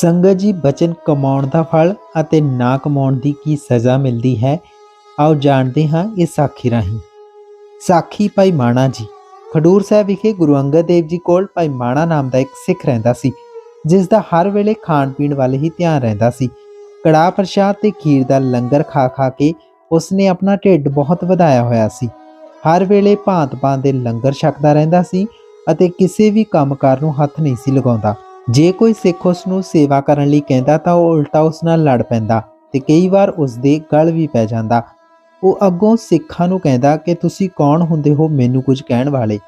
ਸੰਗਤ ਜੀ, ਬਚਨ ਕਮਾਉਣ ਦਾ ਫਲ ਅਤੇ ਨਾ ਕਮਾਉਣ ਦੀ ਕੀ ਸਜ਼ਾ ਮਿਲਦੀ ਹੈ? ਆਓ ਜਾਣਦੇ ਹਾਂ ਇਹ ਸਾਖੀ ਰਾਹੀਂ। ਸਾਖੀ ਭਾਈ ਮਾਣਾ ਜੀ, ਖਡੂਰ ਸਾਹਿਬ ਵਿਖੇ ਗੁਰੂ ਅੰਗਦ ਦੇਵ ਜੀ ਕੋਲ ਭਾਈ ਮਾਣਾ ਨਾਮ ਦਾ ਇੱਕ ਸਿੱਖ ਰਹਿੰਦਾ ਸੀ, ਜਿਸ ਦਾ ਹਰ ਵੇਲੇ ਖਾਣ ਪੀਣ ਵੱਲ ਹੀ ਧਿਆਨ ਰਹਿੰਦਾ ਸੀ। ਕੜਾਹ ਪ੍ਰਸ਼ਾਦ ਤੇ ਖੀਰ ਦਾ ਲੰਗਰ ਖਾ ਖਾ ਕੇ ਉਸਨੇ ਆਪਣਾ ਢਿੱਡ ਬਹੁਤ ਵਧਾਇਆ ਹੋਇਆ ਸੀ। ਹਰ ਵੇਲੇ ਭਾਂਤ-ਭਾਂਤ ਦੇ ਲੰਗਰ ਛਕਦਾ ਰਹਿੰਦਾ ਸੀ ਅਤੇ ਕਿਸੇ ਵੀ ਕੰਮਕਾਰ ਨੂੰ ਹੱਥ ਨਹੀਂ ਸੀ ਲਗਾਉਂਦਾ। ਜੇ ਕੋਈ ਸਿੱਖ ਉਸ ਨੂੰ ਸੇਵਾ ਕਰਨ ਲਈ ਕਹਿੰਦਾ ਤਾਂ ਉਹ ਉਲਟਾ ਉਸ ਨਾਲ ਲੜ ਪੈਂਦਾ ਤੇ ਕਈ ਵਾਰ ਉਸ ਦੇ ਗਲ ਵੀ ਪੈ ਜਾਂਦਾ। ਉਹ ਅੱਗੋਂ ਸਿੱਖਾਂ ਨੂੰ ਕਹਿੰਦਾ ਕਿ ਤੁਸੀਂ ਕੌਣ ਹੁੰਦੇ ਹੋ ਮੈਨੂੰ ਕੁਝ ਕਹਿਣ ਵਾਲੇ?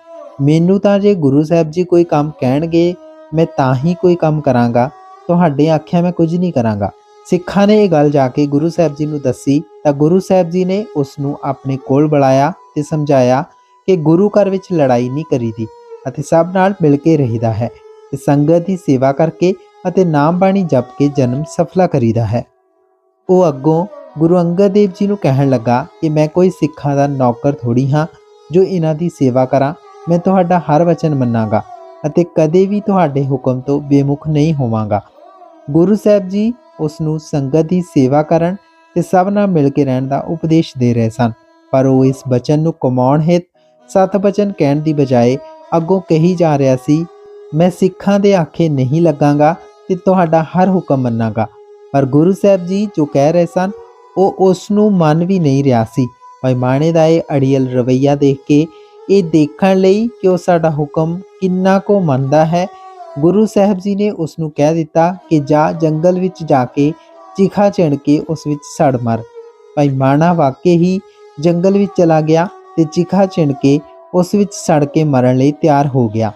ਮੈਨੂੰ ਤਾਂ ਜੇ ਗੁਰੂ ਸਾਹਿਬ ਜੀ ਕੋਈ ਕੰਮ ਕਹਿਣਗੇ, ਮੈਂ ਤਾਂ ਹੀ ਕੋਈ ਕੰਮ ਕਰਾਂਗਾ। ਤੁਹਾਡੇ ਆਖਿਆ ਮੈਂ ਕੁਝ ਨਹੀਂ ਕਰਾਂਗਾ। ਸਿੱਖਾਂ ਨੇ ਇਹ ਗੱਲ ਜਾ ਕੇ ਗੁਰੂ ਸਾਹਿਬ ਜੀ ਨੂੰ ਦੱਸੀ ਤਾਂ ਗੁਰੂ ਸਾਹਿਬ ਜੀ ਨੇ ਉਸ ਨੂੰ ਆਪਣੇ ਕੋਲ ਬੁਲਾਇਆ ਤੇ ਸਮਝਾਇਆ ਕਿ ਗੁਰੂ ਘਰ ਵਿੱਚ ਲੜਾਈ ਨਹੀਂ ਕਰੀਦੀ ਅਤੇ ਸਭ ਨਾਲ ਮਿਲ ਕੇ ਰਹੀਦਾ ਹੈ। ਸੰਗਤ ਦੀ ਸੇਵਾ ਕਰਕੇ ਅਤੇ ਨਾਮ ਬਾਣੀ ਜਪ ਕੇ ਜਨਮ ਸਫਲਾ ਕਰੀਦਾ ਹੈ। ਉਹ ਅੱਗੋਂ ਗੁਰੂ ਅੰਗਦ ਦੇਵ ਜੀ ਨੂੰ ਕਹਿਣ ਲੱਗਾ ਕਿ ਮੈਂ ਕੋਈ ਸਿੱਖਾਂ ਦਾ ਨੌਕਰ ਥੋੜੀ ਹਾਂ ਜੋ ਇਹਨਾਂ ਦੀ ਸੇਵਾ ਕਰਾਂ। ਮੈਂ ਤੁਹਾਡਾ ਹਰ ਵਚਨ ਮੰਨਾਂਗਾ ਅਤੇ ਕਦੇ ਵੀ ਤੁਹਾਡੇ ਹੁਕਮ ਤੋਂ ਬੇਮੁਖ ਨਹੀਂ ਹੋਵਾਂਗਾ। ਗੁਰੂ ਸਾਹਿਬ ਜੀ ਉਸ ਨੂੰ ਸੰਗਤ ਦੀ ਸੇਵਾ ਕਰਨ ਤੇ ਸਭ ਨਾਲ ਮਿਲ ਕੇ ਰਹਿਣ ਦਾ ਉਪਦੇਸ਼ ਦੇ ਰਹੇ ਸਨ। ਪਰ ਉਹ ਇਸ ਬਚਨ ਨੂੰ ਕਮਾਉਣ ਹਿਤ ਸਤ ਬਚਨ ਕਹਿਣ ਦੀ ਬਜਾਏ ਅੱਗੋਂ ਕਹੀ ਜਾ ਰਿਹਾ ਸੀ ਮੈਂ ਸਿੱਖਾਂ ਦੇ ਆਖੇ ਨਹੀਂ ਲੱਗਾਂਗਾ ਤੇ ਤੁਹਾਡਾ ਹਰ ਹੁਕਮ ਮੰਨਾਂਗਾ। ਪਰ ਗੁਰੂ ਸਾਹਿਬ ਜੀ ਜੋ ਕਹਿ ਰਹੇ ਸਨ, ਉਹ ਉਸ ਨੂੰ ਮੰਨ ਵੀ ਨਹੀਂ ਰਿਹਾ ਸੀ। ਭਾਈ ਮਾਣੇ ਦਾ ਇਹ ਅੜੀਅਲ ਰਵਈਆ ਦੇਖ ਕੇ ਇਹ ਦੇਖਣ ਲਈ ਕਿ ਉਹ ਸਾਡਾ ਹੁਕਮ ਕਿੰਨਾ ਕੋ ਮੰਨਦਾ ਹੈ, ਗੁਰੂ ਸਾਹਿਬ ਜੀ ਨੇ ਉਸ ਨੂੰ ਕਹਿ ਦਿੱਤਾ ਕਿ ਜਾ ਜੰਗਲ ਵਿੱਚ ਜਾ ਕੇ ਚਿਖਾ ਚਿਣ ਕੇ ਉਸ ਵਿੱਚ ਸੜ ਮਰ। ਭਾਈ ਮਾਣਾ ਵਾਕੇ ਹੀ ਜੰਗਲ ਵਿੱਚ ਚਲਾ ਗਿਆ ਤੇ ਚਿਖਾ ਚਿਣ ਕੇ ਉਸ ਵਿੱਚ ਸੜ ਕੇ ਮਰਨ ਲਈ ਤਿਆਰ ਹੋ ਗਿਆ।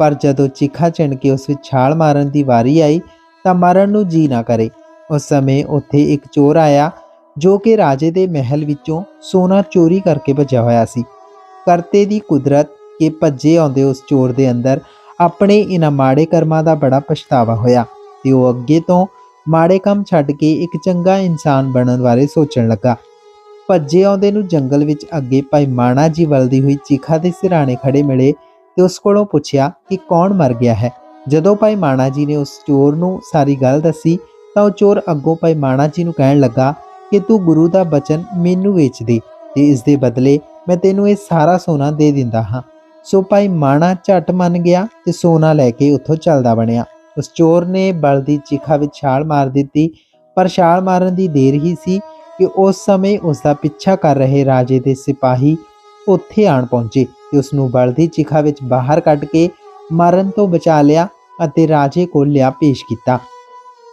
ਪਰ ਜਦੋਂ ਚਿਖਾ ਚਿਣ ਕੇ ਉਸ ਵਿੱਚ ਛਾਲ ਮਾਰਨ ਦੀ ਵਾਰੀ ਆਈ, ਤਾਂ ਮਰਨ ਨੂੰ ਜੀ ਨਾ ਕਰੇ। ਉਸ ਸਮੇਂ ਉੱਥੇ ਇੱਕ ਚੋਰ ਆਇਆ, ਜੋ ਕਿ ਰਾਜੇ ਦੇ ਮਹਿਲ ਵਿੱਚੋਂ ਸੋਨਾ ਚੋਰੀ ਕਰਕੇ ਭੱਜਿਆ ਹੋਇਆ ਸੀ। ਕਰਤੇ ਦੀ ਕੁਦਰਤ ਕਿ ਭੱਜੇ ਆਉਂਦੇ ਉਸ ਚੋਰ ਦੇ ਅੰਦਰ ਆਪਣੇ ਇਹਨਾਂ ਮਾੜੇ ਕਰਮਾਂ ਦਾ ਬੜਾ ਪਛਤਾਵਾ ਹੋਇਆ ਤੇ ਉਹ ਅੱਗੇ ਤੋਂ ਮਾੜੇ ਕੰਮ ਛੱਡ ਕੇ ਇੱਕ ਚੰਗਾ ਇਨਸਾਨ ਬਣਨ ਬਾਰੇ ਸੋਚਣ ਲੱਗਾ। ਭੱਜੇ ਆਉਂਦੇ ਨੂੰ ਜੰਗਲ ਵਿੱਚ ਅੱਗੇ ਭਾਈ ਮਾਣਾ ਜੀ ਵਲਦੀ ਹੋਈ ਚੀਖਾ ਦੇ ਸਿਰਾਣੇ ਖੜੇ ਮਿਲੇ ਤੇ ਉਸ ਕੋਲੋਂ ਪੁੱਛਿਆ ਕਿ ਕੌਣ ਮਰ ਗਿਆ ਹੈ। ਜਦੋਂ ਭਾਈ ਮਾਣਾ ਜੀ ਨੇ ਉਸ ਚੋਰ ਨੂੰ ਸਾਰੀ ਗੱਲ ਦੱਸੀ, ਤਾਂ ਉਹ ਚੋਰ ਅੱਗੋਂ ਭਾਈ ਮਾਣਾ ਜੀ ਨੂੰ ਕਹਿਣ ਲੱਗਾ ਕਿ ਤੂੰ ਗੁਰੂ ਦਾ ਬਚਨ ਮੈਨੂੰ ਵੇਚ ਦੇ ਤੇ ਇਸ ਦੇ ਬਦਲੇ ਮੈਂ ਤੈਨੂੰ ਇਹ ਸਾਰਾ ਸੋਨਾ ਦੇ ਦਿੰਦਾ ਹਾਂ। ਸੋ ਭਾਈ ਮਾਣਾ ਝਟ ਮੰਨ ਗਿਆ ਤੇ ਸੋਨਾ ਲੈ ਕੇ ਉੱਥੋਂ ਚੱਲਦਾ ਬਣਿਆ। ਉਸ ਚੋਰ ਨੇ ਬਲ ਦੀ ਚਿਖਾ ਵਿੱਚ ਛਾਲ ਮਾਰ ਦਿੱਤੀ, ਪਰ ਛਾਲ ਮਾਰਨ ਦੀ ਦੇਰ ਹੀ ਸੀ ਕਿ ਉਸ ਸਮੇਂ ਉਸ ਦਾ ਪਿੱਛਾ ਕਰ ਰਹੇ ਰਾਜੇ ਦੇ ਸਿਪਾਹੀ ਉੱਥੇ ਆਣ ਪਹੁੰਚੇ। ਤੇ ਉਸ ਨੂੰ ਬਲ ਚਿਖਾ ਵਿੱਚ ਬਾਹਰ ਕੱਢ ਕੇ ਮਰਨ ਤੋਂ ਬਚਾ ਲਿਆ ਅਤੇ ਰਾਜੇ ਕੋਲ ਲਿਆ ਪੇਸ਼ ਕੀਤਾ।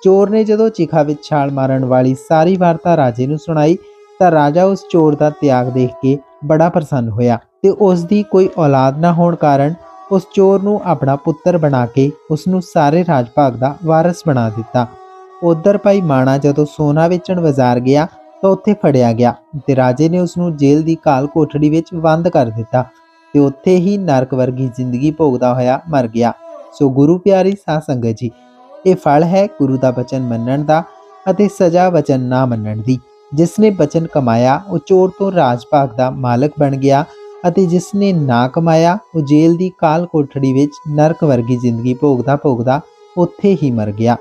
ਚੋਰ ਨੇ ਜਦੋਂ ਚਿਖਾ ਵਿੱਚ ਛਾਲ ਮਾਰਨ ਵਾਲੀ ਸਾਰੀ ਵਾਰਤਾ ਰਾਜੇ ਨੂੰ ਸੁਣਾਈ, ਤਾਂ ਰਾਜਾ ਉਸ ਚੋਰ ਦਾ ਤਿਆਗ ਦੇਖ ਕੇ ਬੜਾ ਪ੍ਰਸੰਨ ਹੋਇਆ ਤੇ ਉਸ ਦੀ ਕੋਈ ਔਲਾਦ ਨਾ ਹੋਣ ਕਾਰਨ ਉਸ ਚੋਰ ਨੂੰ ਆਪਣਾ ਪੁੱਤਰ ਬਣਾ ਕੇ ਉਸ ਨੂੰ ਸਾਰੇ ਰਾਜ ਭਾਗ ਦਾ ਵਾਰਿਸ ਬਣਾ ਦਿੱਤਾ। ਉਧਰ ਭਾਈ ਮਾਣਾ ਜਦੋਂ ਸੋਨਾ ਵੇਚਣ ਬਾਜ਼ਾਰ ਗਿਆ, ਤਾਂ ਉੱਥੇ ਫੜਿਆ ਗਿਆ ਤੇ ਰਾਜੇ ਨੇ ਉਸ ਨੂੰ ਜੇਲ੍ਹ ਦੀ ਕਾਲ ਕੋਠੜੀ ਵਿੱਚ ਬੰਦ ਕਰ ਦਿੱਤਾ। ਤੇ ਉੱਥੇ ਹੀ ਨਰਕ ਵਰਗੀ ਜ਼ਿੰਦਗੀ ਭੋਗਦਾ ਹੋਇਆ ਮਰ ਗਿਆ। ਸੋ ਗੁਰੂ ਪਿਆਰੀ ਸਾਧ ਸੰਗਤ ਜੀ, ਇਹ ਫਲ ਹੈ ਗੁਰੂ ਦਾ ਬਚਨ ਮੰਨਣ ਦਾ ਅਤੇ ਸਜ਼ਾ ਵਚਨ ਨਾ ਮੰਨਣ ਦੀ। ਜਿਸ ਨੇ ਬਚਨ ਕਮਾਇਆ, ਉਹ ਚੋਰ ਤੋਂ ਰਾਜ ਭਾਗ ਦਾ ਮਾਲਕ ਬਣ ਗਿਆ ਅਤੇ ਜਿਸ ਨੇ ਨਾ ਕਮਾਇਆ, ਉਹ ਜੇਲ੍ਹ ਦੀ ਕਾਲ ਕੋਠੜੀ ਵਿੱਚ ਨਰਕ ਵਰਗੀ ਜ਼ਿੰਦਗੀ ਭੋਗਦਾ ਭੋਗਦਾ ਉੱਥੇ ਹੀ ਮਰ ਗਿਆ।